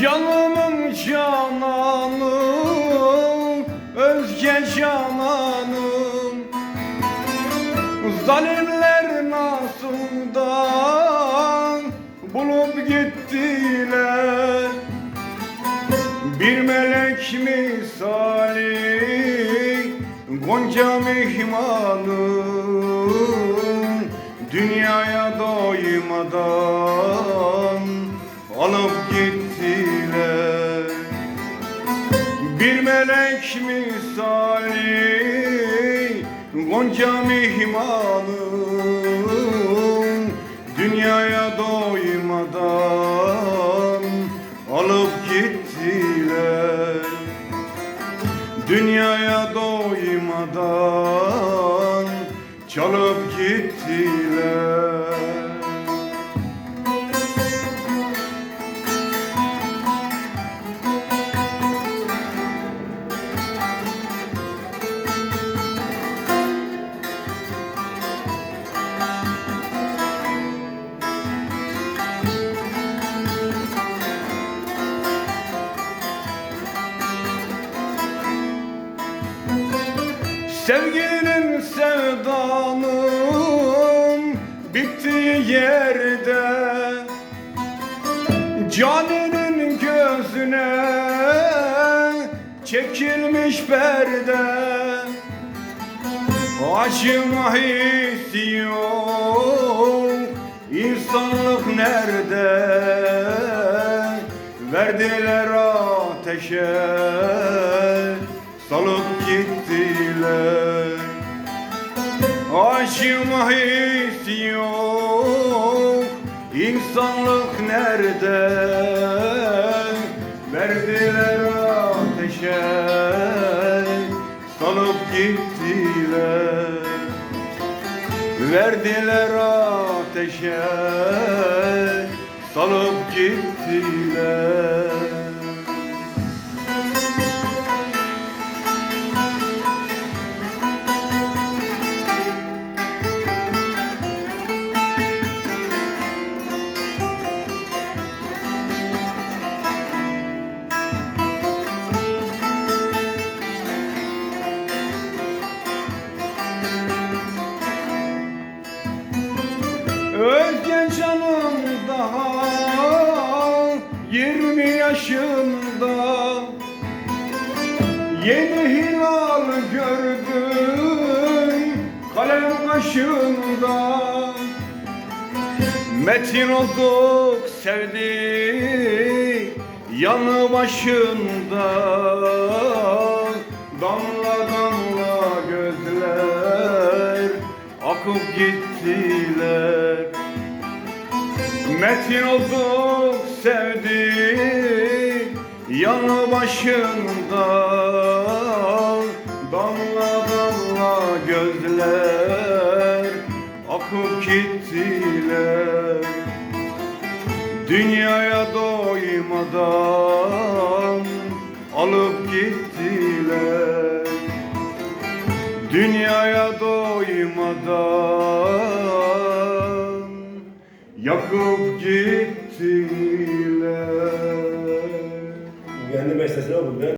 Canımın cananı Özge cananım Zalimler nasıl Bulup gittiler. Bir melek misali Gonca mihmanım Dünyaya doymadan Alıp gittiler Bir melek misali Gonca mihmanım Dünyaya doymadan Alıp gittiler. Dünyaya doymadan çalıp gittiler Sevginin sevdanın bittiği yerde Caninin gözüne çekilmiş perde. Acıma hissi yok insanlık nerede? Verdiler ateşe salıp gittiler. Acıma hissi yok. İnsanlık nerede Verdiler ateşe. Salıp gittiler. Verdiler ateşe. Salıp gittiler Özge canım daha yirmi yaşında Yeni hilal gördüm kalem kaşında Metin olduk sevdik yanı başında Damla damla gözler akıp gittiler Metin olduk sevdik yanı başında. Damla damla gözler akıp gittiler. Dünyaya doymadan alıp gittiler. Dünyaya yakıp gittiler Kendi bestesine bu.